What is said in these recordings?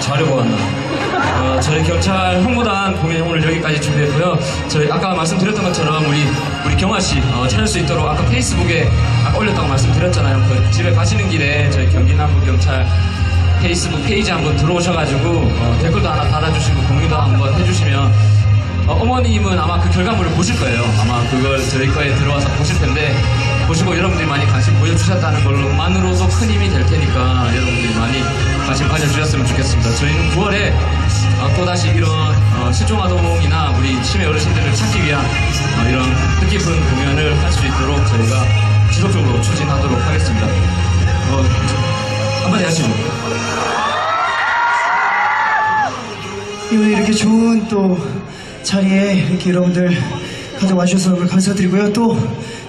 자려고 한다. 어, 저희 경찰 홍보단 공연 오늘 여기까지 준비했고요. 저희 아까 말씀드렸던 것처럼 우리 우리 경아 씨 어, 찾을 수 있도록 아까 페이스북에 올렸다고 말씀드렸잖아요. 그 집에 가시는 길에 저희 경기 남부 경찰 페이스북 페이지 한번 들어오셔가지고 어, 댓글도 하나 달아주시고 공유도 한번 해주시면 어, 머님은 아마 그 결과물을 보실 거예요. 아마 그걸 저희 거에 들어와서 보실 텐데 보시고 여러분들이 많이 관심 보여주셨다는 걸로만으로도 큰 힘이 될 테니까 여러분들이 많이 관심 가져주셨으면 좋겠습니다. 저희는 9월에 어, 또다시 이런 어, 실종아동이나 우리 치매 어르신들을 찾기 위한 어, 이런 뜻깊은 공연을 할 수 있도록 저희가 지속적으로 추진하도록 하겠습니다. 어, 한마디 하시죠. 이렇게 좋은 또 자리에 이렇게 여러분들 가져와 주셔서 감사드리고요. 또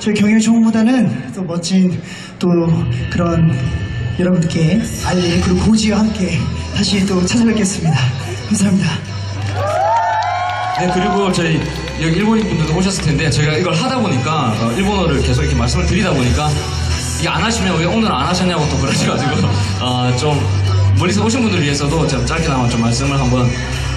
저희 경영 총무보다는 또 멋진 또 그런 여러분께 알릴 그리고 고지와 함께 다시 또 찾아뵙겠습니다. 감사합니다. 네, 그리고 저희 여기 일본인 분들도 오셨을 텐데 저희가 이걸 하다 보니까 어, 일본어를 계속 이렇게 말씀을 드리다 보니까 이게 안 하시면 왜 오늘 안 하셨냐고 또 그러셔가지고 어, 좀 멀리서 오신 분들을 위해서도 좀 짧게나마 좀 말씀을 한번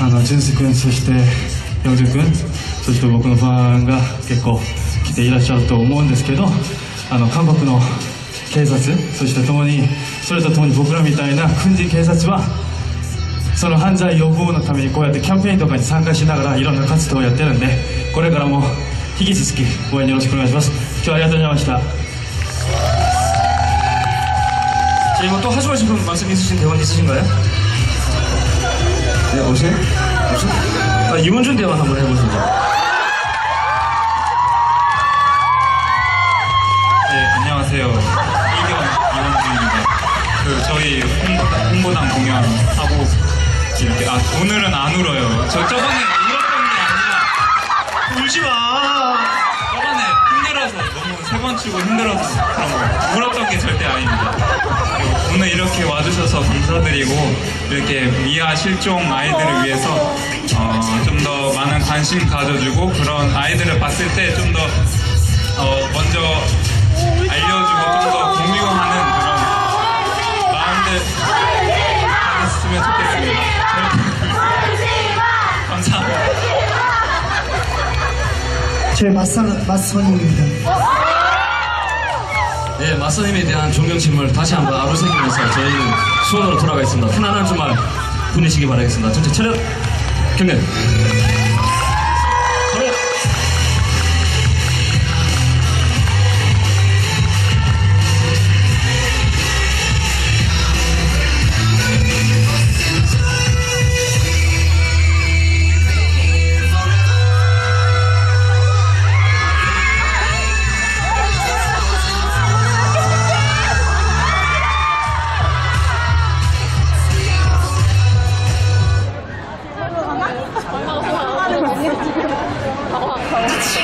あの純粋君そしてヨンジュ君そして僕のファンが結構来ていらっしゃると思うんですけどあの韓国の警察そして共にそれとともに僕らみたいな軍事警察はその犯罪予防のためにこうやってキャンペーンとかに参加しながらいろんな活動をやってるんでこれからも引き続き応援よろしくお願いします今日はありがとうございました 자, 이거 또 하시고 싶은 말씀 있으신 대원 있으신가요? 네, 오세요? 오세요? 아, 이문준 대원 한번 해보시죠. 네, 안녕하세요. 이경 이원주입니다. 그 저희 홍보단, 홍보단 공연 하고 이렇게 아 오늘은 안 울어요. 저 저번에 울었던 게 아니라 울지 마. 세 번 치고 힘들어서 그런 거 울었던 게 절대 아닙니다. 오늘 이렇게 와주셔서 감사드리고 이렇게 미아 실종 아이들을 위해서 어, 좀 더 많은 관심 가져주고 그런 아이들을 봤을 때 좀 더 어, 먼저 알려주고 좀 더 공유하는 그런 마음들 가졌으면 좋겠습니다. 감사합니다. 저희 맞선, 맞선입니다. 네, 마선님에 대한 존경심을 다시 한번 아로새기면서 저희는 수원으로 돌아가겠습니다. 편안한 주말 보내시기 바라겠습니다. 전체 차렷 경례. Let's see.